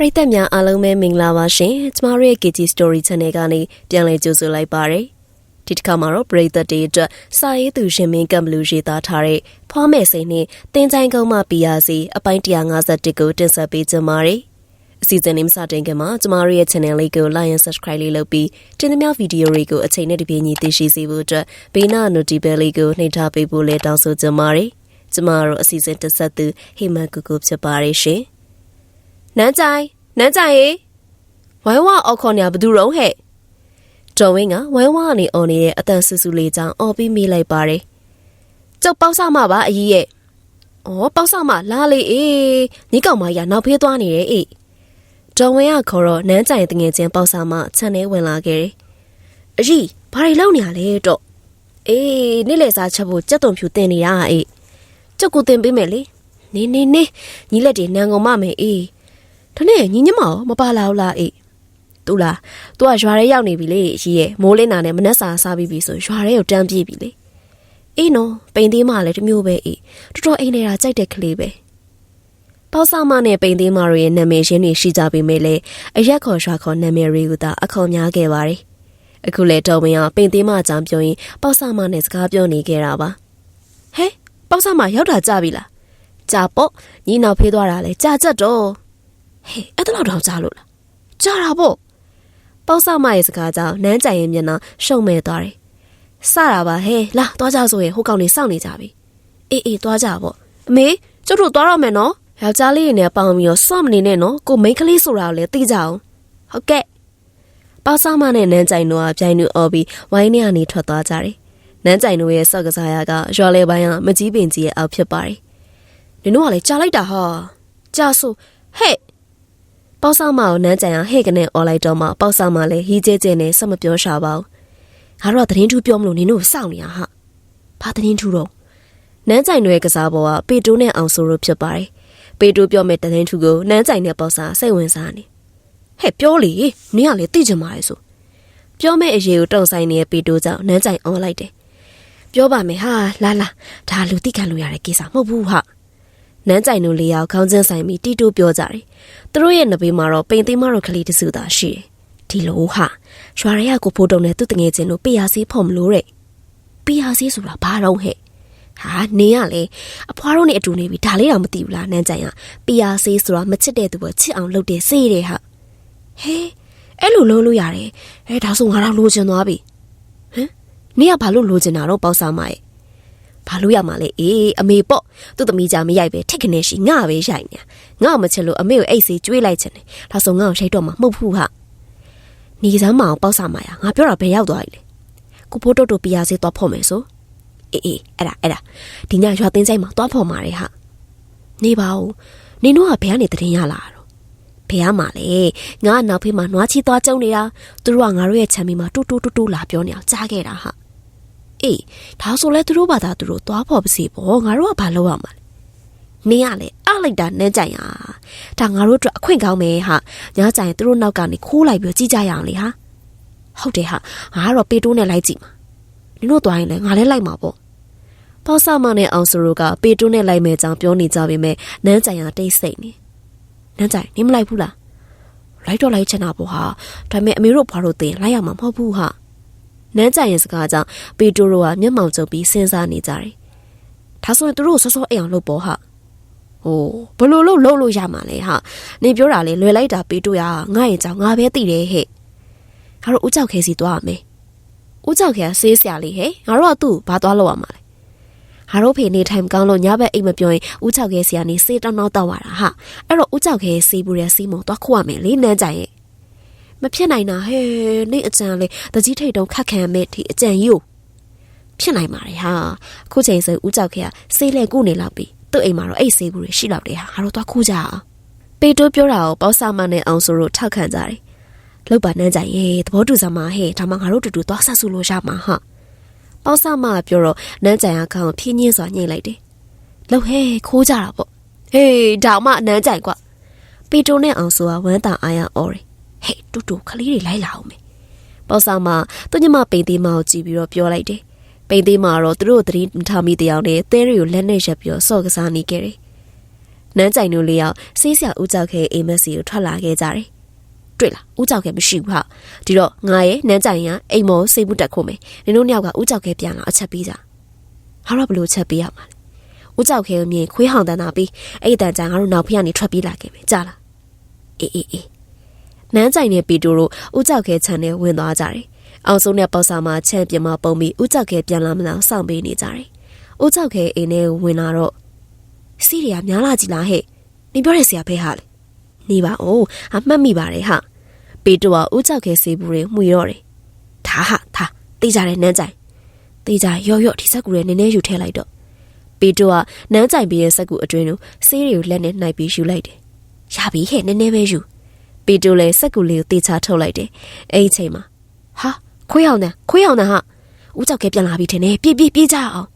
ပရိသတ်များအားလုံးပဲမင်္ဂလာပါရှင်ကျမတို့ရဲ့ KG Story Channel ကနေပြန်လည်ကြိုဆိုလိုက်ပါရစေဒီတစ်ခါမှာတော့ပရိသတ်တွေအတွက်စာရေးသူရှင်မင်းကံဘလူရေးသားထားတဲ့ဖွားမယ်စိန်နဲ့တင်းချိုင်းကုန်းမှပြရစီအပိုင်း151ကိုတင်ဆက်ပေးကြပါရစေအစီအစဉ်လေးမစတင်ခင်မှာကျမတို့ရဲ့ channel လေးကို like and subscribe လေးလုပ်ပြီးတင်သမျှဗီဒီယိုတွေကိုအချိန်နဲ့တပြေးညီသိရှိစေဖို့အတွက်ဘေးနာ notification လေးကိုနှိပ်ထားပေးဖို့လည်းတောင်းဆိုကြပါရစေကျမတို့အစီအစဉ်တက်ဆက်သူဟိမန်ကူကူဖြစ်ပါရရှင် နန်းကြိုင်နန်းကြိုင်ရေဝိုင်းဝအော်ခေါ်နေဘသူရုံးဟဲ့ကျော်ဝင်းကဝိုင်းဝကနေအော်နေတဲ့အတန်ဆူဆူလေးကြောင့်အော်ပြီးမိလိုက်ပါတယ်ကျုပ်ပေါက်ဆမပါအကြီးရဲ့ဩပေါက်ဆမလာလေအေးညီကောင်မကြီးကနောက်ဖေးသွားနေတယ်အေးကျော်ဝင်းကခေါ်တော့နန်းကြိုင်တငယ်ချင်းပေါက်ဆမခြံထဲဝင်လာခဲ့တယ်အကြီးဘာတွေလုပ်နေရလဲတော့အေးနေ့လေစားချက်ဖို့ကြက်သွန်ဖြူတင်နေတာအေးကျုပ်ကိုတင်ပေးမယ်လေနေနေနေညီလက်တွေနန်ကုန်မမယ်အေး ဒါနဲ့ညီညမရောမပါလာဘူးလားအေးတူလား तू ကရွာထဲရောက်နေပြီလေရီရဲ့မိုးလင်းတာနဲ့မနှက်စာစားပြီးပြီဆိုရွာထဲကိုတန်းပြေးပြီလေအေးနော်ပိန်သေးမလည်းတမျိုးပဲအေးတော်တော်အိမ်နေတာကြိုက်တဲ့ကလေးပဲပေါဆာမနဲ့ပိန်သေးမတို့ရဲ့နာမည်ရှင်းတွေရှိကြပေမဲ့လည်းအရက်ခေါ်ရွာခေါ်နာမည်တွေကသာအခေါ်များခဲ့ပါတယ်အခုလေတော်ဝင်ကပိန်သေးမအကြောင်းပြောရင်ပေါဆာမနဲ့စကားပြောနေခဲ့တာပါဟဲပေါဆာမရောက်တာကြပြီလားကြာပေါ့ညီနောက်ဖေးသွားတာလေကြာကြက်တော့ ဟဲ့အဲ့ဒါတော့ကြာလို့လားကြာတာပေါ့ပေါ့ဆမရဲ့စကားကြောင့်နန်းကြိုင်ရဲ့မျက်နှာရှုံမဲ့သွားတယ်စတာပါဟဲ့လာသွားကြဆိုရင်ဟိုကောင်နေစောင့်နေကြပြီအေးအေးသွားကြပေါ့အမေကျတို့သွားတော့မယ်နော်ယောက်ျားလေးနဲ့ပေါင်းပြီးတော့စောင့်မနေနဲ့နော်ကိုမိန်းကလေးဆိုတာကိုလည်းသိကြအောင်ဟုတ်ကဲ့ပေါ့ဆမနဲ့နန်းကြိုင်တို့ကပြိုင်သူအော်ပြီးဝိုင်းထဲကနေထွက်သွားကြတယ်နန်းကြိုင်တို့ရဲ့စောက်ကစားရကရွာလေပိုင်းကမကြီးပင်ကြီးရဲ့အောက်ဖြစ်ပါတယ်နင်တို့ကလည်းကြားလိုက်တာဟာကြားဆိုဟဲ့ ပေါဆောက်မကိုနန်းကြံအောင်ဟဲ့ကနေអော်လိုက်တော့မှပေါဆောက်မလည်းဟီးကျဲကျဲနဲ့ဆက်မပြောရှာပါဘူးငါတို့ကသတင်းထူးပြောမလို့နင်တို့စောင့်နေရဟာဘာသတင်းထူးတော့နန်းကြိုင်ရဲ့ကစားပေါ်ကပေတိုးနဲ့အောင်ဆိုလို့ဖြစ်ပါတယ်ပေတိုးပြောမဲ့သတင်းထူးကိုနန်းကြိုင်နဲ့ပေါဆောက်စိတ်ဝင်စားနေဟဲ့ပြောလေနင်ကလည်းသိချင်ပါလေဆိုပြောမဲ့အရေးကိုတုံဆိုင်နေတဲ့ပေတိုးကြောင့်နန်းကြိုင်អော်လိုက်တယ်ပြောပါမယ်ဟာလာလာဒါလူသိခံလို့ရတဲ့ကိစ္စမဟုတ်ဘူးဟာ နန်းကြိုင်တို့လေးယောက်ခေါင်းချင်းဆိုင်ပြီးတီတိုးပြောကြတယ်။သူတို့ရဲ့နဘေးမှာတော့ပိန်သိမ်းမတော့ကလေးတစုသာရှိတယ်။ဒီလိုဟာရွာရဲကကိုဖိုးတုံနဲ့သူ့တငယ်ချင်းတို့ပေးရစေးဖို့မလို့တဲ့။ပေးရစေးဆိုတာဘာတော့ဟဲ့။ဟာနေရလေအဖွားတို့နဲ့အတူနေပြီဒါလေးတော့မသိဘူးလားနန်းကြိုင်ကပေးရစေးဆိုတာမချစ်တဲ့သူကချစ်အောင်လုပ်တဲ့စေးတဲ့ဟာ။ဟဲအဲ့လိုလုပ်လို့ရတယ်။အဲဒါဆိုငါတော့လိုချင်သွားပြီ။ဟမ်နေကဘာလို့လိုချင်တာတော့ပေါ့စားမရဲ့ ဘာလို့ရမှာလဲအေးအမေပေါ့သူ့သမီးကြမရိုက်ပဲထက်ခနဲ့ရှိငါပဲရိုက်နေငါ့မချစ်လို့အမေကိုအိတ်စေးကျွေးလိုက်ချင်တယ်ဒါဆိုငါ့ကိုရှိတ်တော့မှမဟုတ်ဘူးဟာနေစမ်းမအောင်ပေါ့ဆာမာရငါပြောတာဘယ်ရောက်သွားပြီလဲကိုဖိုးတုတ်တို့ပြရစေးသွားဖို့မယ်ဆိုအေးအေးအဲ့ဒါအဲ့ဒါဒီညရွာသိန်းဆိုင်မှာသွားဖို့မှာလေဟာနေပါဦးနင်တို့ကဘယ်ကနေတရင်ရလာတော့ဘယ်မှာလဲငါနောက်ဖေးမှာနွားချီသွားကြုံနေတာသူတို့ကငါတို့ရဲ့ချမ်းမီမှာတူတူတူတူလာပြောနေအောင်ကြားခဲ့တာဟာ အေးဒါဆိုလဲသူတို့ဘာသာသူတို့သွားဖို့ပါစီပေါ့ငါတို့ကဘာလုပ်ရမှာလဲနင်းကလည်းအားလိုက်တာနန်းကြိုင်ဟာဒါငါတို့အတွက်အခွင့်ကောင်းမယ်ဟာညကြိုင်သူတို့နောက်ကနေခိုးလိုက်ပြီးကြည့်ကြရအောင်လေဟာဟုတ်တယ်ဟာငါကတော့ပေတိုးနဲ့လိုက်ကြည့်မှာနင်တို့သွားရင်လည်းငါလည်းလိုက်မှာပေါ့ပေါ့ဆာမနဲ့အောင်ဆိုရိုကပေတိုးနဲ့လိုက်မယ်ကြောင်းပြောနေကြပေမဲ့နန်းကြိုင်ဟာတိတ်ဆိတ်နေနန်းကြိုင်နင်မလိုက်ဘူးလားလိုက်တော့လိုက်ချင်တာပေါ့ဟာဒါပေမဲ့အမေတို့ဘွားတို့တင်လိုက်ရမှာမဟုတ်ဘူးဟာ နန်းကြရင်စကားကြောင့်ပီတိုရိုကမျက်မှောင်ကျုပ်ပြီးစဉ်းစားနေကြတယ်။ဒါဆိုရင်သူတို့စောစောအိမ်အောင်လုပ်ပေါ်ဟာ။ဟိုဘလို့လို့လုပ်လို့ရမှာလဲဟာ။နေပြောတာလေလွယ်လိုက်တာပီတိုရငါ့ရဲ့ကြောင့်ငါပဲသိတယ်ဟဲ့။ငါတို့ဦးကြောက်ခဲစီသွားရမယ်။ဦးကြောက်ခဲဆေးဆရာလေးဟဲ့။ငါတို့ကသူ့ဘာသွားလုပ်ရမှာလဲ။ငါတို့ဖေနေထိုင်ကောင်းလို့ညဘက်အိမ်မပြောရင်ဦးချောက်ခဲဆရာနေစေးတောင်းတောင်းတောက်ရတာဟာအဲ့တော့ဦးချောက်ခဲစေးဘူးတဲ့စီးမုံသွားခိုးရမယ်လေနန်းကြရဲ့ မဖြစ်နိုင်တာဟဲ့နေအကြံလေတကြီးထိတ်တုံးခတ်ခံမဲ့ဒီအကြံကြီးကိုဖြစ်နိုင်ပါတယ်ဟာခုချိန်ဆိုဦးကြောက်ခေကဆေးလဲကုနေလောက်ပြီသူ့အိမ်မှာတော့အိတ်ဆေးဘူးတွေရှိလောက်တယ်ဟာငါတို့သွားခူးကြအောင်ပေတိုးပြောတာကိုပေါ့ဆာမနဲ့အောင်ဆိုတို့ထောက်ခံကြတယ်လောက်ပါနှမ်းကြရဲ့သဘောတူစမှာဟဲ့ဒါမှငါတို့တူတူသွားဆက်ဆူလို့ရမှာဟာပေါ့ဆာမပြောတော့နန်းကြံအကောင်ဖြင်းညင်းစွာညှိလိုက်တယ်လောက်ဟဲ့ခိုးကြတာပေါ့ဟေးဒါမှနန်းကြိုင်ကွပေတိုးနဲ့အောင်ဆိုကဝမ်းတာအားရအော်တယ် ဟဲ့တူတူခလေးတွေလိုက်လာအောင်မေပေါ့ဆောင်မသူညမပိန်သေးမကိုကြည့်ပြီးတော့ပြောလိုက်တယ်ပိန်သေးမကတော့သူတို့သတိထားမိတဲ့အောင်နဲ့သဲတွေကိုလက်နဲ့ရက်ပြီးတော့ဆော့ကစားနေခဲ့တယ်နန်းကြိုင်တို့လေးယောက်ဆေးဆရာဦးကြောက်ခဲအိမ်မက်စီကိုထွက်လာခဲ့ကြတယ်တွေ့လားဦးကြောက်ခဲမရှိဘူးဟာဒီတော့ငါရဲ့နန်းကြိုင်ရအိမ်မောစိတ်မှုတက်ခုမယ်နင်တို့နှစ်ယောက်ကဦးကြောက်ခဲပြန်လာအချက်ပေးကြဟာတော့ဘလို့ချက်ပေးရမှာလဲဦးကြောက်ခဲကိုမြင်ခွေးဟောင်တန်းတာပြီးအဲ့တန်ကြငါတို့နောက်ဖေးကနေထွက်ပြေးလာခဲ့မယ်ကြားလားအေးအေးအေး နန်းကြိုင်နဲ့ပီတိုတို့ဦးကြောက်ခဲခြံထဲဝင်သွားကြတယ်အောင်စုံနဲ့ပေါ့စာမှာချန်ပီယံမှာပုံပြီးဦးကြောက်ခဲပြန်လာမလားစောင့်ပေးနေကြတယ်ဦးကြောက်ခဲအိမ်ထဲဝင်လာတော့စီးရီယာများလာကြည်လားဟဲ့နေပြောတဲ့ဆရာဖဲဟာလေနေပါဦးအမှတ်မိပါတယ်ဟာပေတိုကဦးကြောက်ခဲစေဘူးတွေမှွေတော့တယ်ဒါဟာဒါတေးကြတဲ့နန်းကြိုင်တေးကြရော့ရော့ဒီစက်ကူတွေနည်းနည်းယူထဲလိုက်တော့ပေတိုကနန်းကြိုင်ပြီးရဲ့စက်ကူအတွင်းကိုဆေးတွေကိုလက်နဲ့နှိုက်ပြီးယူလိုက်တယ်ရပြီဟဲ့နည်းနည်းပဲယူ ပေတိုလည်းစက်ကူလေးကိုတေချာထုတ်လိုက်တယ်အဲ့ဒီချိန်မှာဟာခွေးအောင်တန်ခွေးအောင်တန်ဟာဦးကြောက်ခဲပြန်လာပြီထင်တယ်ပြေးပြေးပြေးကြအောင်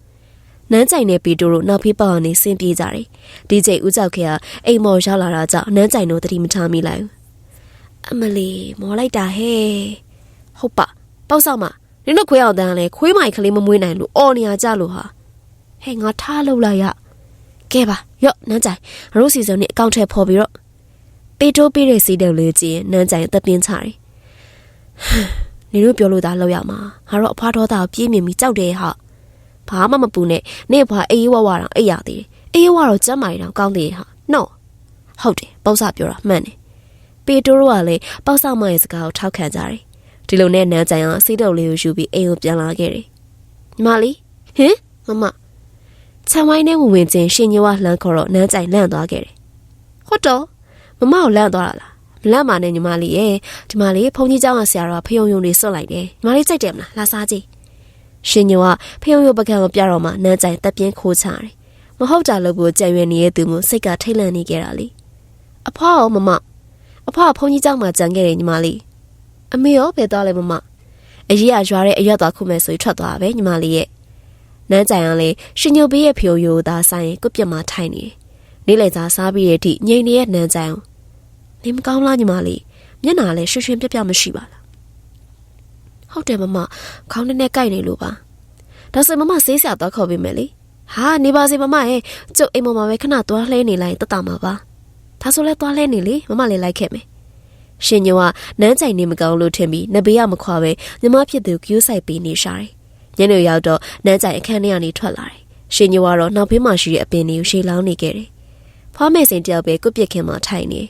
နန်းကြိုင်နဲ့ပီတိုတို့နောက်ဖေးပေါက်ကနေဆင်းပြေးကြတယ်ဒီချိန်ဦးကြောက်ခဲကအိမ်မော်ရောက်လာတာကြောင့်နန်းကြိုင်တို့တတိမထားမိလိုက်ဘူးအမလီမော်လိုက်တာဟဲ့ဟုတ်ပါပေါက်ဆောက်မနင်တို့ခွေးအောင်တန်းလဲခွေးမိုင်ကလေးမမွေးနိုင်လို့အော်နေရကြလို့ဟာဟဲ့ငါထားလို့လိုက်ရကဲပါရော့နန်းကြိုင်ငါတို့စီစုံနဲ့အကောင့်ထဲပေါ်ပြီးတော့ ပေတိုးပေးတဲ့စီးတယ်လေးကြည့်နန်းကြိုင်သက်ပြင်းချတယ်နေတို့ပြောလို့သာလောက်ရမှာငါတို့အဖွားတော်သားကိုပြေးမြင်ပြီးကြောက်တယ်ဟာဘာမှမပူနဲ့နေဘွားအေးဝဝတောင်အိပ်ရသေးတယ်အေးဝတော့ကျမ်းမာရီတောင်ကောင်းသေးတယ်ဟာနော်ဟုတ်တယ်ပေါ့ဆပြောတာမှန်တယ်ပေတိုးတို့ကလည်းပေါ့ဆမရဲ့စကားကိုထောက်ခံကြတယ်ဒီလိုနဲ့နန်းကြိုင်ကစီးတုပ်လေးကိုယူပြီးအိမ်ကိုပြန်လာခဲ့တယ်ညီမလေးဟင်မမချမ်းဝိုင်းနဲ့ဝင်ဝင်ချင်းရှင်ညဝလှမ်းခေါ်တော့နန်းကြိုင်လန့်သွားခဲ့တယ်ဟုတ်တော့ မမကိုလန့်သွားတာလားမလန့်ပါနဲ့ညီမလေးရဲ့ဒီမလေးဖုန်ကြီးเจ้าကဆရာတော်ဖယုံယုံနေစွတ်လိုက်တယ်ညီမလေးကြိုက်တယ်မလားလာစားကြည့်ရှင်ညိုကဖယုံယုံပကံကိုပြတော့မှနန်းကြိုင်တက်ပြင်းခိုးချတယ်မဟုတ်တာလို့ကိုကြံရွယ်နေတဲ့သူမျိုးစိတ်ကထိတ်လန့်နေကြတာလေအဖွားရောမမအဖွားဖုန်ကြီးเจ้าမှာကြံခဲ့တယ်ညီမလေးအမေရောဘယ်သွားလဲမမအရေးအရွာတဲ့အရွက်သွားခုမဲ့ဆိုထွက်သွားပဲညီမလေးရဲ့နန်းကြိုင်ကလေရှင်ညိုပေးရဲ့ဖယုံယုံသာဆိုင်ကိုပြက်မှာထိုင်နေတယ်နေ့လည်စာစားပြီးရဲ့အထိငိန်နေတဲ့နန်းကြိုင် နေမကောင်းလားညီမလေးမျက်နာလည်းရွှင်ရွှင်ပြက်ပြက်မရှိပါလားဟုတ်တယ်မမခေါင်းနဲ့နဲ့ကိုက်နေလို့ပါဒါဆိုမမဆေးဆရာတော့ခေါ်ပေးမယ်လေဟာနေပါစေမမရဲ့ကျုပ်အိမ်ပေါ်မှာပဲခဏသွားလှဲနေလိုက်တတမှာပါဒါဆိုလဲသွားလှဲနေလေမမလည်းလိုက်ခဲ့မယ်ရှင်ညိုကနန်းကြိုင်နေမကောင်းလို့ထင်ပြီးနဘေးကမခွာပဲညီမဖြစ်သူကျူးဆိုင်ပေးနေရှာတယ်ညနေရောက်တော့နန်းကြိုင်အခန်းထဲကနေထွက်လာတယ်ရှင်ညိုကတော့နောက်ဖေးမှာရှိတဲ့အပင်တွေကိုရှေးလောင်းနေခဲ့တယ်ဖွားမဲစင်တယောက်ပဲကုတ်ပြစ်ခင်မှာထိုင်နေ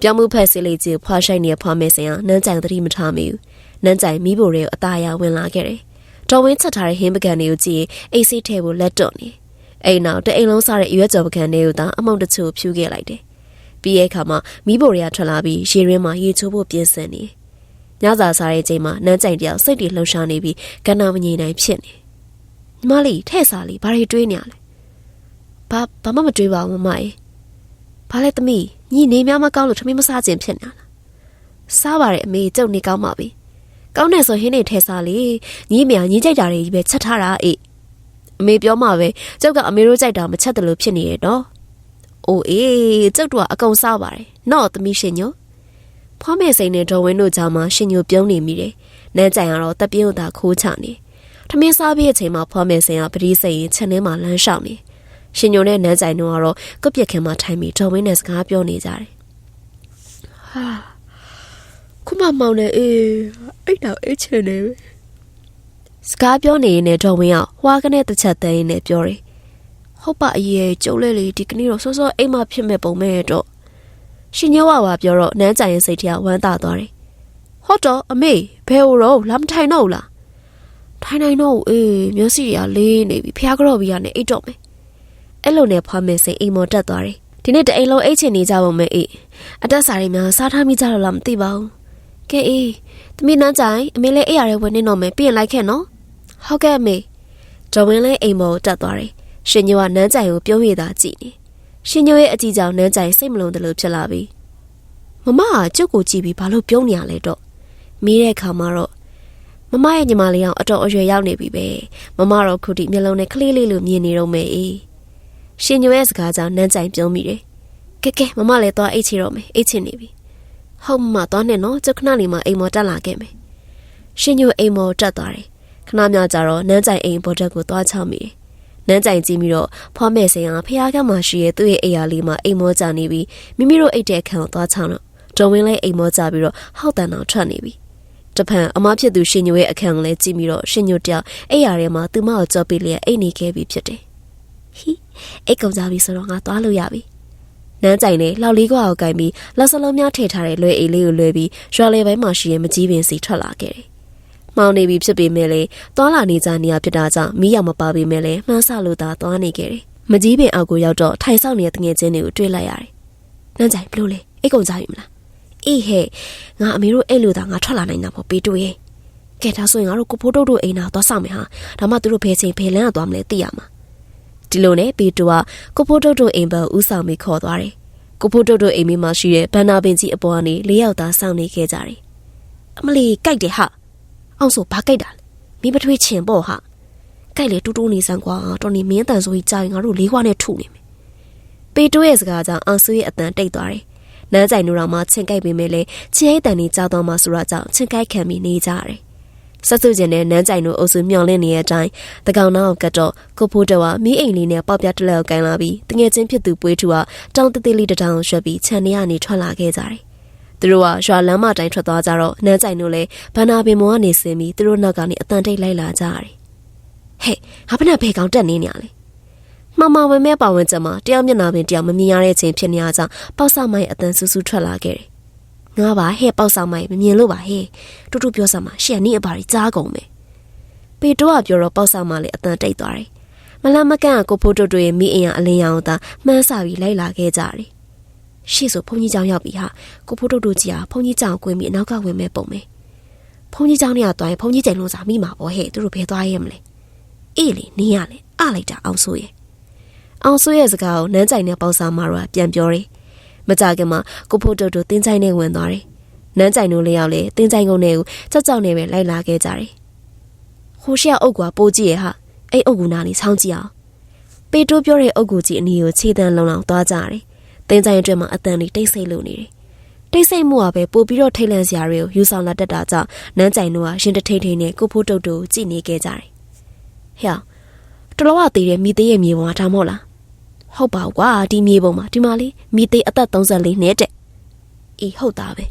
ပြောင်းမှုဖက်စီလေးကြီးဖွားဆိုင်နေတဲ့ဖွားမဲစင်ကနန်းကြိုင်သတိမထားမိဘူးနန်းကြိုင်မိဖို့တွေကိုအသားရဝင်လာခဲ့တယ်တော်ဝင်းချက်ထားတဲ့ဟင်းပကံတွေကိုကြည့်အိတ်စိထဲကိုလက်တွန့်နေအိမ်နောက်တအိမ်လုံးစားတဲ့ရွက်ကြော်ပကံတွေကိုသာအမောင့်တချို့ဖြူခဲ့လိုက်တယ်ပြီးရဲ့အခါမှာမိဖို့တွေကထွက်လာပြီးရေရင်းမှာရေချိုးဖို့ပြင်ဆင်နေညစာစားတဲ့ချိန်မှာနန်းကြိုင်တယောက်စိတ်တွေလှုပ်ရှားနေပြီးကဏ္ဍမငြိမ်နိုင်ဖြစ်နေညီမလေးထဲ့စားလေးဘာတွေတွေးနေရလဲဘာဘာမှမတွေးပါဘူးမမရေဘာလဲသမီး ညီနေများမကောင်းလို့ထမင်းမစားခြင်းဖြစ်နေလားစားပါရဲ့အမေကျုပ်နေကောင်းပါပြီကောင်းတယ်ဆိုဟင်းနေထဲစားလေညီမညီကြိုက်တာတွေကြီးပဲချက်ထားတာအေးအမေပြောမှပဲကျုပ်ကအမေတို့ကြိုက်တာမချက်တယ်လို့ဖြစ်နေရဲ့နော်အိုးအေးကျုပ်တို့ကအကုန်စားပါတယ်နော်သမီးရှင်ညိုဖွားမေစိန်နဲ့ဒေါ်ဝင်းတို့ကြားမှာရှင်ညိုပြုံးနေမိတယ်နန်းကြိုင်ကတော့တပ်ပြင်းတာခိုးချနေထမင်းစားပြီးအချိန်မှာဖွားမေစိန်ကပတိစိန်ရင်ချက်ထဲမှာလမ်းလျှောက်နေ ရှင်ညိုနဲ့နန်းကြိုင်တို့ကတော့ကုတ်ပြက်ခင်မှာထိုင်ပြီးဒေါ်ဝင်းနဲ့စကားပြောနေကြတယ်ဟာခုမမောင်နေအေးအဲ့တော့အချင်နေပဲစကားပြောနေရင်လည်းဒေါ်ဝင်းကဟွာကနေတစ်ချက်သိင်းနဲ့ပြောတယ်ဟုတ်ပါအရေးကျုပ်လေးလေးဒီကနေ့တော့စောစောအိမ်မဖြစ်မဲ့ပုံမဲ့တော့ရှင်ညောဝါပြောတော့နန်းကြိုင်ရဲ့စိတ်ထဲကဝမ်းသာသွားတယ်ဟုတ်တော့အမေဘယ်ဟိုတော့လာမထိုင်တော့လားထိုင်နိုင်တော့အေးမျက်စိတွေကလေးနေပြီဖျားကြော့ပြီးရနေအိတ်တော့မယ် အဲ့လိုနဲ့ဖွားမယ်စိတ်အိမ်မော်တက်သွားတယ်ဒီနေ့တအိမ်လုံးအိတ်ချင်နေကြပုံမဲ့အေးအတက်စားတွေများစားထားမိကြတော့လားမသိပါဘူးကဲအေးသမီးနန်းကြိုင်အမေလည်းအိပ်ရတဲ့ဝင်နေတော့မယ်ပြင်လိုက်ခဲ့နော်ဟုတ်ကဲ့အမေဒေါ်ဝင်းလည်းအိမ်မော်တက်သွားတယ်ရှင်ညိုကနန်းကြိုင်ကိုပြုံးရတာကြည့်နေရှင်ညိုရဲ့အကြည့်ကြောင့်နန်းကြိုင်စိတ်မလုံးတယ်လို့ဖြစ်လာပြီမမကကျုပ်ကိုကြည့်ပြီးဘာလို့ပြုံးနေရလဲတော့မီးတဲ့အခါမှာတော့မမရဲ့ညီမလေးအောင်အတော်အရွယ်ရောက်နေပြီပဲမမတော့ခုထိမျက်လုံးနဲ့ကလေးလေးလိုမြင်နေတော့မယ်အေး ရှင်ညိုရဲ့စကားကြောင့်နန်းကြိုင်ပြုံးမိတယ်ကဲကဲမမလည်းသွားအိတ်ချတော့မယ်အိတ်ချနေပြီဟုတ်မသွားနဲ့နော်ကျုပ်ခဏလေးမှအိမ်မော်တက်လာခဲ့မယ်ရှင်ညိုအိမ်မော်တက်သွားတယ်ခဏမြကြတော့နန်းကြိုင်အိမ်ပေါ်တက်ကိုသွားချမိတယ်နန်းကြိုင်ကြည့်ပြီးတော့ဖွားမဲ့စိန်ဟာဖះကမှရှိရဲ့သူ့ရဲ့အိယာလေးမှာအိမ်မောကြနေပြီးမိမိတို့အိတ်တဲ့အခန်းကိုသွားချောင်းတော့တော်ဝင်းလည်းအိမ်မောကြပြီးတော့ဟောက်တန်အောင်ထွက်နေပြီတဖန်အမဖြစ်သူရှင်ညိုရဲ့အခန်းကိုလည်းကြည့်ပြီးတော့ရှင်ညိုတယောက်အိယာထဲမှာသူမကိုကြောက်ပြီးလျက်အိတ်နေခဲ့ပြီဖြစ်တယ် ဟီအိတ်ကုန်ကြပြီဆိုတော့ငါသွားလို့ရပြီနန်းကြိုင်နဲ့လှောက်လေးကွာကိုကင်ပြီးလက်စလုံးများထည့်ထားတဲ့လွယ်အိတ်လေးကိုလွယ်ပြီးရွာလေပိုင်းမှာရှိရဲ့မကြီးပင်စီထွက်လာခဲ့တယ်။မောင်နေပြီဖြစ်ပေမဲ့လေသွားလာနေကြနေရဖြစ်တာကြောင့်မီးရောက်မပါပေမဲ့လေမှန်းဆလို့သာသွားနေခဲ့တယ်။မကြီးပင်အောက်ကိုရောက်တော့ထိုင်ဆောင်နေတဲ့တငယ်ချင်းတွေကိုတွေ့လိုက်ရတယ်။နန်းကြိုင်ဘလို့လဲအိတ်ကုန်ကြပြီမလား။အေးဟဲ့ငါအမေတို့အဲ့လိုသာငါထွက်လာနိုင်တာပေါ့ပေးတွေ့ရဲ့။ကဲဒါဆိုရင်ငါတို့ကိုဖိုးတုတ်တို့အိမ်နာသွားဆောင်မယ်ဟာ။ဒါမှသူတို့ဘယ်ချိန်ဘယ်လမ်းကသွားမလဲသိရမှာ။ ဒီလိုနဲ့ပေတူကကိုဖိုးတုတ်တို့အိမ်ဘက်ဦးဆောင်ပြီးခေါ်သွားတယ်။ကိုဖိုးတုတ်တို့အိမ်မှာရှိတဲ့ဘန္နာပင်ကြီးအပေါ်ကနေလေးယောက်သားစောင့်နေခဲ့ကြတယ်။အမလီကြိုက်တယ်ဟာ။အောင်ဆိုဘာကြိုက်တာလဲ။မိပထွေးချင်ပေါ့ဟာ။ကြိုက်လေတူတူနေစမ်းကွာတော်နေမင်းတန်ဆိုကြီးကြာရင်ငါတို့လေးခွားနဲ့ထုနေမယ်။ပေတိုးရဲ့စကားကြောင့်အောင်ဆူရဲ့အတန်တိတ်သွားတယ်။နန်းကြိုင်တို့တော်မှချင်းကြိုက်ပေမဲ့လေချင်းရဲ့တန်နေကြောက်တော့မှဆိုတော့ကြောင့်ချင်းကြိုက်ခံပြီးနေကြရတယ်။ ဆက်စုကျင်တဲ့နန်းကြိုင်တို့အုပ်စုမျောလင့်နေတဲ့အတိုင်းတကောင်နောက်ကတော့ကိုဖိုးတော်ကမိအိမ်လေးနဲ့ပေါက်ပြတလက်ကိုကန်လာပြီးတငယ်ချင်းဖြစ်သူပွေးထူကတောင်းတသေးလေးတထောင်ရွှက်ပြီးခြံထဲကနေထွက်လာခဲ့ကြတယ်။သူတို့ကရွာလမ်းမတိုင်းထွက်သွားကြတော့နန်းကြိုင်တို့လည်းဘန္နာပင်မောကနေဆင်းပြီးသူတို့နောက်ကနေအတန်တိတ်လိုက်လာကြတယ်။ဟဲ့ဟာဘနာဖေကောင်တက်နေနေရလေ။မမဝင်မဲ့ပါဝင်ကြမှာတယောက်မျက်နှာပင်တယောက်မမြင်ရတဲ့အချိန်ဖြစ်နေရကြောင်းပေါက်ဆမိုင်းအတန်ဆူဆူထွက်လာခဲ့တယ်။ ငါပါဟဲ့ပေါက်ဆောင်မိုင်မမြင်လို့ပါဟဲ့တူတူပြောစမ်းပါရှေ့ကနေအပါရီကြားကုန်မယ်ပေတော့ကပြောတော့ပေါက်ဆောင်မလည်းအတန်တိတ်သွားတယ်မလမကန်ကကိုဖိုးတို့တို့ရဲ့မိအိမ်ကအလင်းရောင်သာမှန်းစာပြီးလိုက်လာခဲ့ကြတယ်ရှေ့ဆိုဘုန်းကြီးကျောင်းရောက်ပြီဟာကိုဖိုးတို့တို့ကြီးဟာဘုန်းကြီးကျောင်းကိုဝင်ပြီးအနောက်ကဝင်မဲ့ပုံပဲဘုန်းကြီးကျောင်းထဲကသွားရင်ဘုန်းကြီးကျိန်လုံးစာမိမှာပေါ့ဟဲ့သူတို့ဘယ်သွားရဲမလဲအေးလေနင်းရလေအလိုက်တာအောင်ဆိုရဲ့အောင်ဆိုရဲ့စကားကိုနန်းကြိုင်နဲ့ပေါက်ဆောင်မတော့ပြန်ပြောတယ် မကြခင်မှာကိုဖိုးတို့တို့တင်းချိုင်းနဲ့ဝင်သွားတယ်နန်းကြိုင်တို့လေးယောက်လည်းတင်းချိုင်းကုန်းနဲ့ကိုကြောက်ကြောက်နဲ့ပဲလိုက်လာခဲ့ကြတယ်ဟိုရှက်အုပ်ကပိုးကြည့်ရဟာအဲ့အုပ်ကူနာနေဆောင်းကြည့်အောင်ပေတိုးပြောတဲ့အုပ်ကူကြီးအနီးကိုခြေတန်းလုံလောင်သွားကြတယ်တင်းချိုင်းအတွင်းမှာအတန်လေးတိတ်ဆိတ်လို့နေတယ်တိတ်ဆိတ်မှုကပဲပို့ပြီးတော့ထိတ်လန့်စရာတွေကိုယူဆောင်လာတတ်တာကြောင့်နန်းကြိုင်တို့ကရင်တထိတ်ထိတ်နဲ့ကိုဖိုးတုတ်တို့ကြည့်နေခဲ့ကြတယ်ဟဲ့တလောကသေးတဲ့မိသေးရဲ့မြေပေါ်မှာဒါမို့လား ဟုတ်ပါကွာဒီမြေပုံမှာဒီမှာလေးမိသေးအသက်34နှစ်တဲ့အေးဟုတ်တာပဲ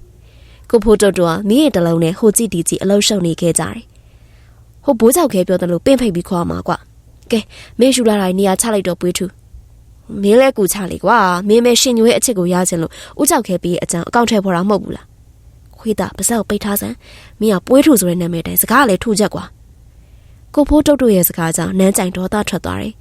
ကိုဖိုးတုတ်တို့ကမိရဲ့တလုံးနဲ့ဟိုကြည့်ဒီကြည့်အလုံးရှုံနေခဲ့ကြတယ်ဟိုဘိုးကြောက်ခဲပြောတယ်လို့ပင့်ဖိတ်ပြီးခေါ်မှာကွာကဲမင်းရှူလာတိုင်းနေရာချလိုက်တော့ပွေးထူမင်းလဲကူချလေကွာမင်းမဲရှင်ညွေးအချစ်ကိုရချင်လို့ဦးကြောက်ခဲပြီးအကြံအကောင့်ထဲပေါ်တာမဟုတ်ဘူးလားခွေးတာပါဇက်ကိုပိတ်ထားစမ်းမင်းကပွေးထူဆိုတဲ့နာမည်တိုင်းစကားလည်းထူချက်ကွာကိုဖိုးတုတ်တို့ရဲ့စကားကြောင့်နန်းကြိုင်ဒေါသထွက်သွားတယ်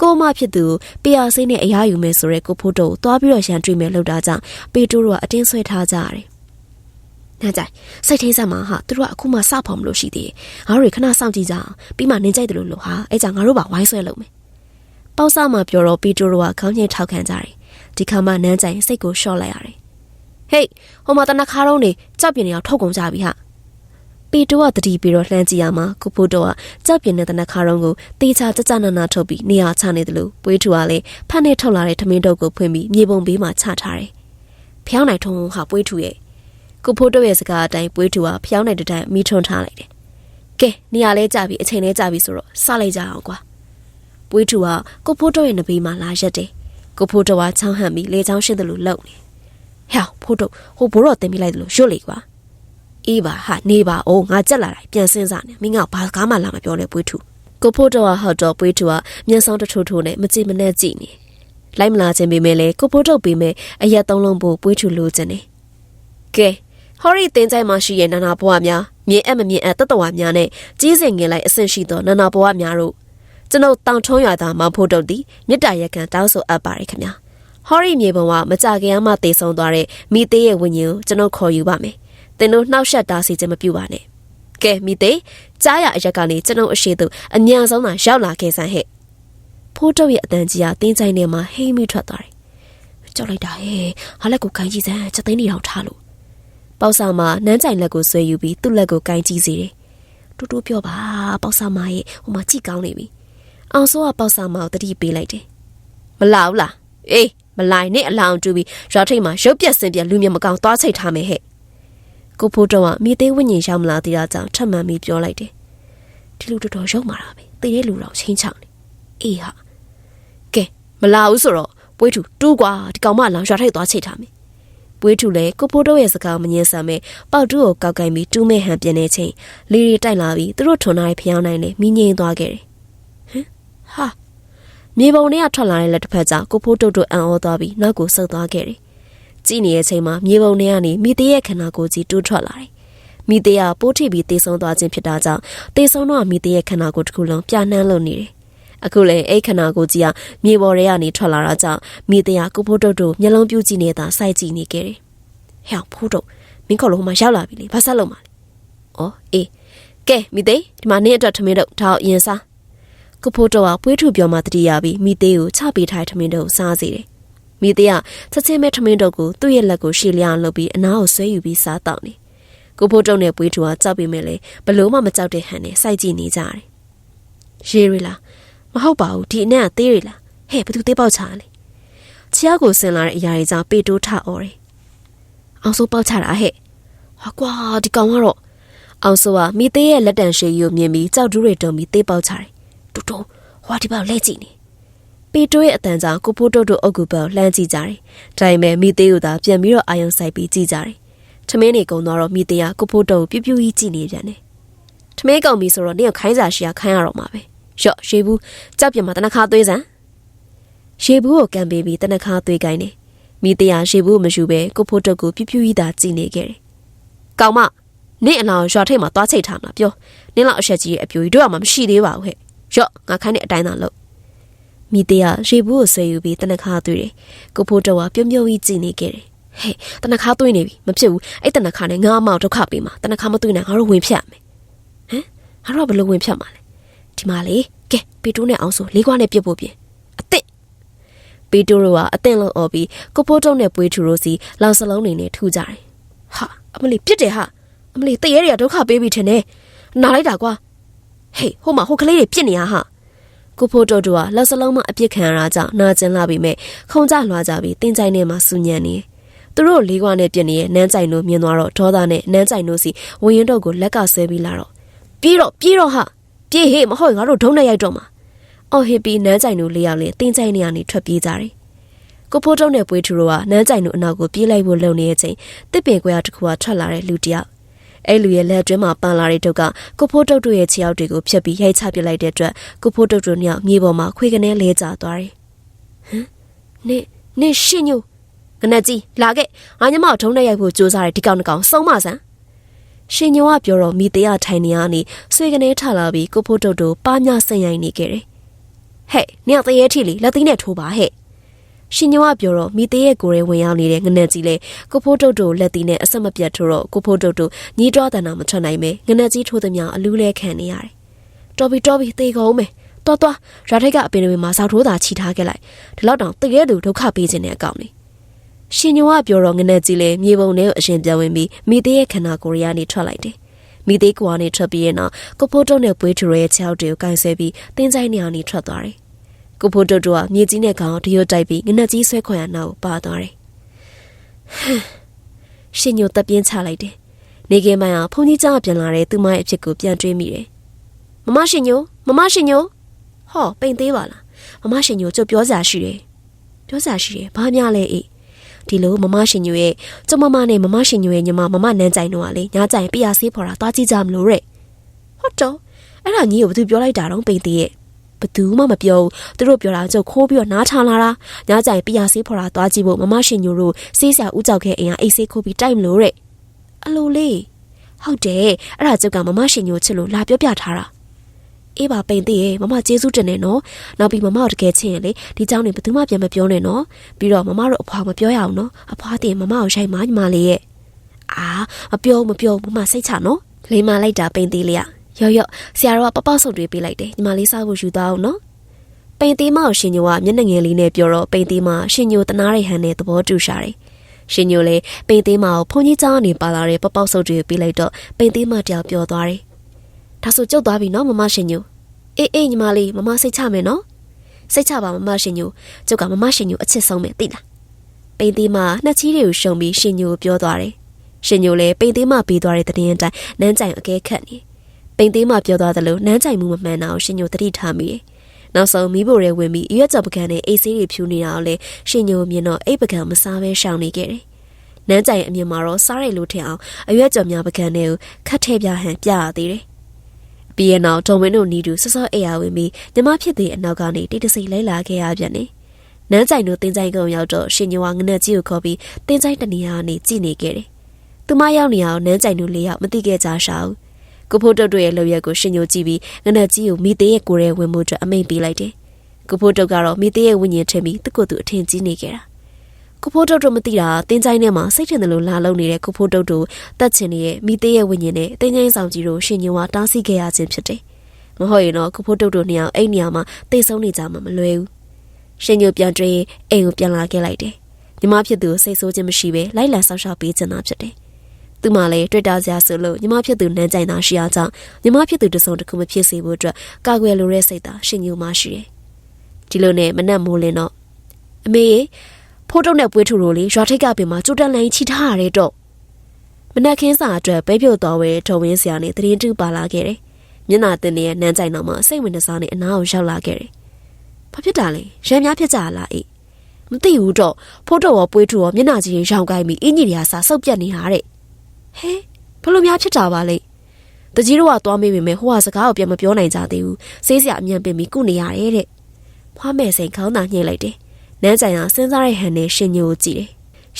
ကိုမဖြစ်သူပီယာစိနဲ့အရာယူမယ်ဆိုရဲကိုဖိုးတုတ်သွားပြီးတော့ရန်တွေ့မယ်လို့တာကြောင့်ပေတိုးတို့ကအတင်းဆွဲထားကြရတယ်။နားကြိုင်စိတ်ထင်းစမ်းမှာဟာသူတို့ကအခုမှစဖော်မလို့ရှိသေးတယ်။ငါတို့ခဏစောင့်ကြည့်ကြအောင်ပြီးမှနင်းကြိုက်တယ်လို့လို့ဟာအဲကြောင့်ငါတို့ပါဝိုင်းဆွဲလုပ်မယ်။ပေါ့ဆာမှာပြောတော့ပီတိုးတို့ကခေါင်းညှိထောက်ခံကြတယ်။ဒီခါမှနန်းကြိုင်စိတ်ကိုရှော့လိုက်ရတယ်။ဟေးဟိုမှာတနခါတော့နေကြောက်ပြင်းနေအောင်ထုတ်ကုန်ကြပြီဟာ။ ပီတိုကတတိပြီးတော့လှမ်းကြည့်ရမှာကိုဖိုးတော့ကကြောက်ပြင်းတဲ့တနခါရုံးကိုတေချာကြကြနာနာထုတ်ပြီးနေရာချနေတယ်လို့ပွေးထူကလည်းဖတ်နဲ့ထုတ်လာတဲ့ထမင်းတုပ်ကိုဖွင့်ပြီးမြေပုံဘေးမှာချထားတယ်။ဖျောင်းနိုင်ထုံဟာပွေးထူရဲ့ကိုဖိုးတော့ရဲ့စကားအတိုင်းပွေးထူကဖျောင်းနိုင်တဲ့တိုင်မိထွန်းထားလိုက်တယ်။ကဲနေရာလဲကြပြီအချိန်လဲကြပြီဆိုတော့စလိုက်ကြအောင်ကွာ။ပွေးထူကကိုဖိုးတော့ရဲ့နဘေးမှာလာရက်တယ်။ကိုဖိုးတော့ကချောင်းဟန်ပြီးလေချောင်းရှင်းတယ်လို့လှုပ်နေ။ဟဲ့ဖိုးတော့ဟိုဘိုးတော်တင်ပြလိုက်တယ်လို့ရွတ်လေကွာ။ အေးပါဟာနေပါအောင်ငါကြက်လာတာပြန်စင်းစားနေမင်းကဘာကားမှလာမပြောလဲပွေးထူကိုဖိုးတော်ဟောက်တော့ပွေးထူကမျက်စောင်းတထိုးထိုးနဲ့မကြည့်မနဲ့ကြည့်နေလိုက်မလာခြင်းပေမဲ့လေကိုဖိုးထုတ်ပေမဲ့အရက်သုံးလုံးပို့ပွေးထူလိုချင်တယ်ကဲဟော်ရီတင်ကြိုင်မှာရှိရဲ့နာနာဘွားများမြင်အပ်မမြင်အပ်တတဝါများနဲ့ကြီးစင်ငင်လိုက်အဆင့်ရှိသောနာနာဘွားများတို့ကျွန်ုပ်တောင်ထုံးရွာသားမောင်ဖို့တုတ်သည်မြစ်တာရက်ကန်တောင်းဆိုအပ်ပါတယ်ခင်ဗျာဟော်ရီမြေပုံကမကြခင်မှတည်ဆုံသွားတဲ့မိသေးရဲ့ဝိညာဉ်ကိုကျွန်ုပ်ခေါ်ယူပါမယ် သင်တို့နှောက်ယှက်တာစီခြင်းမပြုပါနဲ့ကဲမိသေးကြားရအရက်ကနေကျွန်ုပ်အရှိသူအညံဆုံးသာရောက်လာခဲ့စမ်းဟဲ့ဖိုးတုပ်ရဲ့အတန်ကြီးကတင်းချိုင်းထဲမှာဟိမ့်မိထွက်သွားတယ်ကြောက်လိုက်တာဟဲ့ဟာလက်ကိုကိုင်းကြည့်စမ်းချက်သိန်းနေအောင်ထားလို့ပေါ့ဆာမနန်းကြိုင်လက်ကိုဆွဲယူပြီးသူ့လက်ကိုကိုင်းကြည့်စီတယ်တူတူပြောပါပေါ့ဆာမရဲ့ဟိုမှာကြည့်ကောင်းနေပြီအောင်စိုးကပေါ့ဆာမကိုတတိပေးလိုက်တယ်မလာဘူးလားအေးမလိုက်နဲ့အလောင်းတူပြီးရွာထိတ်မှာရုပ်ပြက်စင်ပြက်လူမြမကောင်သွားချိတ်ထားမယ်ဟဲ့ ကိုဖိုးတော့ကမိသေးဝိညာဉ်ရောက်မလာသေးတာကြောင့်ထပ်မံပြီးပြောလိုက်တယ်ဒီလူတော်တော်ရုံမာတာပဲတည်တဲ့လူတော်ချင်းချောင်းနေအေးဟာကဲမလာဘူးဆိုတော့ပွေးထူတူးကွာဒီကောင်မလောင်ရွာထိုက်သွားချိတ်ထားမယ်ပွေးထူလည်းကိုဖိုးတို့ရဲ့စကားမငင်းဆန်မဲ့ပေါက်တူးကိုကောက်ကင်ပြီးတူးမဲ့ဟန်ပြင်းနေချိန်လီရီတိုက်လာပြီးသူတို့ထွန်ထားတဲ့ဖျောင်းနိုင်နဲ့မိငိမ့်သွားခဲ့တယ်ဟမ်ဟာမြေပုံထဲကထွက်လာတဲ့လက်တစ်ဖက်ကြောင့်ကိုဖိုးတို့တို့အံ့ဩသွားပြီးနောက်ကိုဆုတ်သွားခဲ့တယ် ကြည့်နေတဲ့အချိန်မှာမြေပုံထဲကနေမိသေးရဲ့ခန္ဓာကိုယ်ကြီးတိုးထွက်လာတယ်မိသေးကပိုးထိပ်ပြီးတေဆုံးသွားခြင်းဖြစ်တာကြောင့်တေဆုံးတော့မိသေးရဲ့ခန္ဓာကိုယ်တစ်ခုလုံးပြနှမ်းလို့နေတယ်အခုလေအဲ့ခန္ဓာကိုယ်ကြီးကမြေပေါ်ထဲကနေထွက်လာတာကြောင့်မိသေးကကိုဖိုးတို့တို့မျက်လုံးပြူးကြည့်နေတာစိုက်ကြည့်နေခဲ့တယ်ဟဲ့ဖိုးတို့မင်းခေါ်လို့မှရောက်လာပြီလေဘာဆက်လုပ်မှာလဲဩအေးကဲမိသေးဒီမှာနင်းအတွက်ထမင်းတို့ဒါအောင်ရင်စားကိုဖိုးတို့ကပွေးထူပြောမှတတိယပြီးမိသေးကိုချပေးထားထမင်းတို့စားစေတယ် မိသေးကချက်ချင်းမဲ့ထမင်းတို့ကိုသူ့ရဲ့လက်ကိုရှည်လျအောင်လုပ်ပြီးအနားကိုဆွဲယူပြီးစားတောက်နေကိုဖိုးတုံနဲ့ပွေးထူကကြောက်ပြီးမဲ့လေဘလို့မှမကြောက်တဲ့ဟန်နဲ့စိုက်ကြည့်နေကြတယ်ရေရီလားမဟုတ်ပါဘူးဒီအနက်ကသေးရီလားဟဲ့ဘသူသေးပေါက်ချာလဲချီးကိုဆင်လာတဲ့အရာတွေကြောင့်ပေတိုးထအော်တယ်အောင်စိုးပေါက်ချတာဟဲ့ဟာကွာဒီကောင်ကတော့အောင်စိုးကမိသေးရဲ့လက်တန်ရှည်ကြီးကိုမြင်ပြီးကြောက်တူးတွေတုံပြီးသေးပေါက်ချတယ်တူတူဟွာဒီပေါက်လဲကြည့်နေ ပီတိုးရဲ့အတန်ကြောင့်ကိုဖိုးတိုးတို့အုတ်ကူပေါလှမ်းကြည့်ကြတယ်ဒါပေမဲ့မိသေးကိုသာပြန်ပြီးတော့အာယုံဆိုင်ပြီးကြည့်ကြတယ်ထမင်းနေကုံတော့မိသေးကကိုဖိုးတိုးပြူးပြူးကြီးကြည့်နေပြန်တယ်ထမင်းကုံပြီဆိုတော့နင့်ခိုင်းစာရှိရခိုင်းရတော့မှာပဲရော့ရေဘူးကြောက်ပြမတနခါသွေးစံရေဘူးကိုကန်ပေးပြီးတနခါသွေးကိုင်းနေမိတရာရေဘူးမယူပဲကိုဖိုးတုတ်ကိုပြူးပြူးကြီးသာကြည့်နေခဲ့တယ်။ကောင်မနင့်အလောင်းရွာထိတ်မှာသွားချိတ်ထားမှာပြောနင့်လောက်အဆက်ကြီးရဲ့အပြိုကြီးတို့ကမှမရှိသေးပါဘူးဟဲ့။ရော့ငါခိုင်းတဲ့အတိုင်းသာလုပ် မိတရာရေဘူးကိုဆွဲယူပြီးတနခါသွေးတယ်ကိုဖိုးတုတ်ကပြုံးပြုံးကြီးကြည့်နေခဲ့တယ်ဟဲ့တနခါသွေးနေပြီမဖြစ်ဘူးအဲ့တနခါနဲ့ငါအမောက်ဒုက္ခပေးမှာတနခါမသွေးနဲ့ငါတို့ဝင်ဖြတ်မယ်ဟမ်ငါတို့ကဘယ်လိုဝင်ဖြတ်မှာလဲဒီမှာလေကဲပီတိုးနဲ့အောင်ဆိုလေးခွားနဲ့ပြစ်ဖို့ပြင်အစ်စ်ပီတိုးတို့ကအသင့်လို့អော်ပြီးကိုပိုးတုံးနဲ့ပွေးထူတို့စီလောက်စလုံးနေနဲ့ထူကြတယ်ဟာအမလီပြစ်တယ်ဟာအမလီတရေတွေကဒုက္ခပေးပြီထင်တယ်နားလိုက်တာကွာဟေးဟိုမှာဟိုကလေးတွေပြစ်နေရဟာ ကိုဖိုးတော်တို့ကလက်စလုံးမအပြစ်ခံရတာကြောင့်နာကျင်လာပြီမဲ့ခုံကြလွှာကြပြီးတင်းကြိုင်ထဲမှာစူညံနေသူတို့လေးခွာနဲ့ပြစ်နေတဲ့နန်းကြိုင်တို့မြင်သွားတော့ဒေါသနဲ့နန်းကြိုင်တို့စီဝင်းရင်တော့ကိုလက်ကဆွဲပြီးလာတော့ပြေးတော့ပြေးတော့ဟာပြေးဟေးမဟုတ်ငါတို့ဒုံးနဲ့ရိုက်တော့မှာအော်ဟီပီနန်းကြိုင်တို့လေးယောက်လည်းတင်းကြိုင်နေရနေထွက်ပြေးကြတယ်ကိုဖိုးတုံးနဲ့ပွေးထူတို့ကနန်းကြိုင်တို့အနောက်ကိုပြေးလိုက်ဖို့လုံနေတဲ့အချိန်တစ်ပင်ကွဲတစ်ခုကထွက်လာတဲ့လူတယောက် အဲ့လူရဲ့လက်တွင်းမှာပန်လာတဲ့တုတ်ကကိုဖိုးတုတ်တို့ရဲ့ခြေထောက်တွေကိုဖြတ်ပြီးရိုက်ချပစ်လိုက်တဲ့အတွက်ကိုဖိုးတုတ်တို့ညောင်မြေပေါ်မှာခွေကနေလဲကျသွားတယ်ဟမ်နေနေရှင်ညိုငနက်ကြီးလာခဲ့ငါညမထုံးနဲ့ရိုက်ဖို့ကြိုးစားတယ်ဒီကောင်ကောင်စုံမဆန်းရှင်ညိုကပြောတော့မိသေးရထိုင်နေရနေဆွေကနေထလာပြီးကိုဖိုးတုတ်တို့ပါမြဆင်ရိုင်နေခဲ့တယ်ဟဲ့နင်ကတရေထီလီလက်သိနဲ့ထိုးပါဟဲ့ ရှင်ညောကပြောတော့မိသေးရဲ့ကိုယ်ရဲဝင်ရောက်နေတဲ့ငနက်ကြီးလေကိုဖိုးတုတ်တို့လက်တီနဲ့အဆက်မပြတ်ထိုးတော့ကိုဖိုးတုတ်တို့ညီးတွားတန်တာမထွက်နိုင်ပဲငနက်ကြီးထိုးသမျှအလူးလဲခံနေရတယ်။တော်ပြီတော်ပြီသေကုန်မယ်။တော်တော်ရာထိုက်ကအပင်တွေမှာစောက်ထိုးတာချီထားခဲ့လိုက်။ဒီလောက်တောင်တကယ်လို့ဒုက္ခပေးခြင်းတဲ့အကောင်လေး။ရှင်ညောကပြောတော့ငနက်ကြီးလေမြေပုံထဲကိုအရှင်ပြန်ဝင်ပြီးမိသေးရဲ့ခန္ဓာကိုယ်ရကနေထွက်လိုက်တယ်။မိသေးကွာနေထွက်ပြီးရင်တော့ကိုဖိုးတုတ်နဲ့ပွေးထူရဲ့ခြေထောက်တွေကိုကင်ဆဲပြီးတင်းဆိုင်နေအောင်နေထွက်သွားတယ်။ ကိုဖိုးတိုးတိုးကမြေကြီးနဲ့ကောင်တရွတ်တိုက်ပြီးငနက်ကြီးဆွဲခွန်ရနောက်ပါသွားတယ်။ရှင်ညိုတပ်ပြင်းချလိုက်တယ်။နေကင်းမိုင်းကဖုန်ကြီးကြောင်ပြန်လာတဲ့သူမရဲ့အဖြစ်ကိုပြန်တွေးမိတယ်။မမရှင်ညိုမမရှင်ညိုဟောပိန်သေးပါလား။မမရှင်ညိုကြုတ်ပြောစရာရှိတယ်။ပြောစရာရှိတယ်။ဘာများလဲအေး။ဒီလိုမမရှင်ညိုရဲ့ကျမမနဲ့မမရှင်ညိုရဲ့ညီမမမနန်းကြိုင်တော့ကလေညာကြိုင်ပြရဆေးဖော်တာသွားကြည့်ကြမလို့တဲ့။ဟုတ်တော့အဲ့ဒါကြီးကိုဘသူပြောလိုက်တာတော့ပိန်သေးရဲ့ ဘသူမှမပြောဘူးသူတို့ပြောတာကြုတ်ခိုးပြီးတော့နားထောင်လာတာညကြိုင်ပြာဆေးဖော်တာသွားကြည့်ဖို့မမရှင်ညိုတို့ဆေးဆရာဦးကြောက်ခဲအိမ်ကအိတ်ဆေးခိုးပြီးတိုက်မလို့တဲ့အလိုလေးဟုတ်တယ်အဲ့ဒါကျုပ်ကမမရှင်ညိုချစ်လို့လာပြောပြထားတာအေးပါပိန်သေးရဲ့မမကျေးဇူးတင်နေနော်နောက်ပြီးမမတို့တကယ်ချင်းရင်လေဒီเจ้าနေဘယ်သူမှပြန်မပြောနဲ့နော်ပြီးတော့မမတို့အဖွာမပြောရအောင်နော်အဖွာတင်မမကိုရှိုက်မညီမလေးရဲ့အာမပြောမပြောမမစိတ်ချနော်လိမ္မာလိုက်တာပိန်သေးလေးอ่ะ ရော့ရော့ဆရာတော်ကပပောက်စုပ်တွေပေးလိုက်တယ်ညီမလေးစားဖို့ယူသွားအောင်နော်ပိန်သေးမကိုရှင်ညိုကမျက်နှာငယ်လေးနဲ့ပြောတော့ပိန်သေးမရှင်ညိုတနားရိဟန်နဲ့သဘောတူရှာတယ်ရှင်ညိုလည်းပိန်သေးမကိုဖုန်ကြီးချောင်းကနေပါလာတဲ့ပပောက်စုပ်တွေပေးလိုက်တော့ပိန်သေးမတယောက်ပြောသွားတယ်ဒါဆိုကြုတ်သွားပြီနော်မမရှင်ညိုအေးအေးညီမလေးမမစိတ်ချမယ်နော်စိတ်ချပါမမရှင်ညိုကျုပ်ကမမရှင်ညိုအချစ်ဆုံးပဲသိလားပိန်သေးမနှစ်ချီးတွေကိုရှုံပြီးရှင်ညိုပြောသွားတယ်ရှင်ညိုလည်းပိန်သေးမပေးသွားတဲ့တည်င်းအတိုင်းနန်းကြိုင်အကဲခတ်နေတယ် ပိန်သေးမှပြောသွားသလိုနန်းကြိုင်မှုမမှန်တာကိုရှင်ညိုတတိထားမိတယ်နောက်ဆုံးမိဖို့ရဲဝင်ပြီးရွက်ကြော်ပကံနဲ့အိတ်ဆေးတွေဖြူနေတာကိုလည်းရှင်ညိုမြင်တော့အိတ်ပကံမစားပဲရှောင်နေခဲ့တယ်။နန်းကြိုင်အမြင်မှာတော့စားရိုက်လို့ထင်အောင်အရွက်ကြော်များပကံတွေကိုခတ်ထဲပြဟန်ပြရသေးတယ်။ပြီးရင်တော့ဒေါ်ဝင်းတို့နီးတူဆော့ဆော့အိယာဝင်ပြီးညီမဖြစ်တဲ့အနောက်ကနေတိတ်တဆိတ်လိုက်လာခဲ့ရပြန်တယ်။နန်းကြိုင်တို့တင်းကြိုင်ကုံရောက်တော့ရှင်ညိုကငနက်ကြီးကိုခေါ်ပြီးတင်းကြိုင်တနေရာကနေကြည့်နေခဲ့တယ်။သူမရောက်နေအောင်နန်းကြိုင်တို့လေးယောက်မသိခဲ့ကြရှာဘူး။ ကိုဖိုးတုတ်တို့ရဲ့လှုပ်ရက်ကိုရှင်ညိုကြည့်ပြီးငနက်ကြီးကိုမိသေးရဲ့ကိုယ်ရဲ့ဝင်မှုအတွက်အမိန်ပေးလိုက်တယ်။ကိုဖိုးတုတ်ကတော့မိသေးရဲ့ဝိညာဉ်ထင်ပြီးသူ့ကိုယ်သူအထင်ကြီးနေခဲ့တာ။ကိုဖိုးတုတ်တို့မသိတာတင်းကြိုင်းထဲမှာစိတ်ထင်တယ်လို့လာလုံနေတဲ့ကိုဖိုးတုတ်တို့တက်ချင်နေတဲ့မိသေးရဲ့ဝိညာဉ်နဲ့တင်းကြိုင်းဆောင်ကြီးတို့ရှင်ညိုကတားဆီးခဲ့ရခြင်းဖြစ်တယ်။မဟုတ်ရင်တော့ကိုဖိုးတုတ်တို့နှစ်ယောက်အဲ့နေရာမှာတိတ်ဆုံးနေကြမှာမလွယ်ဘူး။ရှင်ညိုပြန်တွေးအိမ်ကိုပြန်လာခဲ့လိုက်တယ်။ညီမဖြစ်သူစိတ်ဆိုးခြင်းမရှိဘဲလိုက်လံဆောက်ရှောက်ပေးခြင်းသာဖြစ်တယ်။ သူမှလည်းတွေ့တာစရာဆိုလို့ညီမဖြစ်သူနန်းကြိုင်သာရှိအောင်ကြောင့်ညီမဖြစ်သူတစုံတစ်ခုမဖြစ်စေဖို့အတွက်ကာကွယ်လိုတဲ့စိတ်သာရှင်ညိုမှရှိတယ်။ဒီလိုနဲ့မနက်မိုးလင်းတော့အမေရေဖိုးတုံးနဲ့ပွေးထူတို့လေရွာထိတ်ကပင်မှာကျိုးတန်လိုင်းချီထားရတဲ့တော့မနက်ခင်းစာအတွက်ပဲပြုတ်တော်ဝဲထုံဝင်းစရာနဲ့တရင်တူပါလာခဲ့တယ်။မျက်နာတင်နေတဲ့နန်းကြိုင်တော်မှာစိတ်ဝင်စားနေအနားကိုရောက်လာခဲ့တယ်။ဘာဖြစ်တာလဲရံများဖြစ်ကြလားအေးမသိဘူးတော့ဖိုးတော်ရောပွေးထူရောမျက်နာကြီးရင်ရောင်ကိုင်းပြီးအင်းကြီးတွေကစာဆုပ်ပြက်နေတာတဲ့ ဟဲဘလို့များဖြစ်တာပါလဲတကြီးတို့ကသွားမေးပေမဲ့ဟိုကစကားကိုပြန်မပြောနိုင်ကြသေးဘူးစေးစရာအမြန်ပင်ပြီးကုနေရတယ်တဲ့ဖွားမဲ့စိန်ခေါင်းသာညှိလိုက်တယ်နန်းကြိုင်ကစဉ်းစားတဲ့ဟန်နဲ့ရှင်ညိုကိုကြည့်တယ်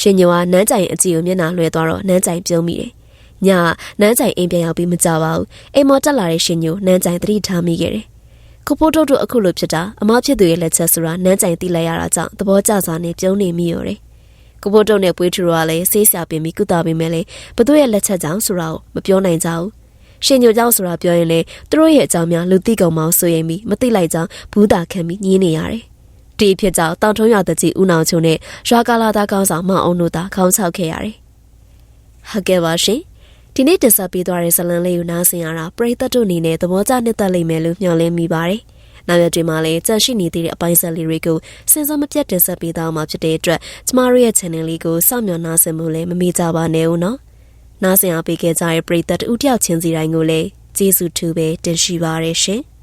ရှင်ညိုကနန်းကြိုင်အကြည့်ကိုမျက်နှာလွှဲသွားတော့နန်းကြိုင်ပြုံးမိတယ်ညနန်းကြိုင်အိမ်ပြန်ရောက်ပြီးမကြပါဘူးအိမ်မော်တက်လာတဲ့ရှင်ညိုနန်းကြိုင်သတိထားမိခဲ့တယ်ကိုပိုးတုတ်တို့အခုလိုဖြစ်တာအမဖြစ်သူရဲ့လက်ချက်ဆိုတာနန်းကြိုင်သိလိုက်ရတာကြောင့်သဘောကျစွာနဲ့ပြုံးနေမိရတယ် ကိုပိုးတုတ်နဲ့ပွေးထူရောကလည်းဆေးဆရာပင်ပြီးကုသပေးမယ်လေဘသူရဲ့လက်ချက်ကြောင့်ဆိုတာကိုမပြောနိုင်ကြဘူးရှင်ညိုကြောင့်ဆိုတာပြောရင်လေသူတို့ရဲ့အကြောင်းများလူသိကောင်မောင်ဆိုရင်ပြီးမသိလိုက်ကြောင်းဘူးတာခံပြီးညင်းနေရတယ်ဒီဖြစ်ကြောင့်တောင်ထုံးရတဲ့ကြီးဦးနောင်ချုံနဲ့ရွာကာလာသားကောင်းဆောင်မအောင်တို့သာခေါင်းချောက်ခဲ့ရတယ်ဟုတ်ကဲ့ပါရှင်ဒီနေ့တင်ဆက်ပေးသွားတဲ့ဇလံလေးကိုနားဆင်ရတာပရိသတ်တို့အနေနဲ့သဘောကျနှစ်သက်လိမ့်မယ်လို့မျှော်လင့်မိပါတယ်။ နောက်ရက်တွေမှာလည်းကြန့်ရှိနေသေးတဲ့အပိုင်းဆက်လေးတွေကိုစဉ်းစားမပြတ်တင်ဆက်ပေးသွားမှာဖြစ်တဲ့အတွက်ကျမတို့ရဲ့ channel လေးကိုစောင့်မျှော်နားဆင်မှုလည်းမမေ့ကြပါနဲ့ဦးနော်။နားဆင်အားပေးခဲ့ကြတဲ့ပရိသတ်တို့တယောက်ချင်းစီတိုင်းကိုလည်းကျေးဇူးထူးပဲတင်ရှိပါရရှင်။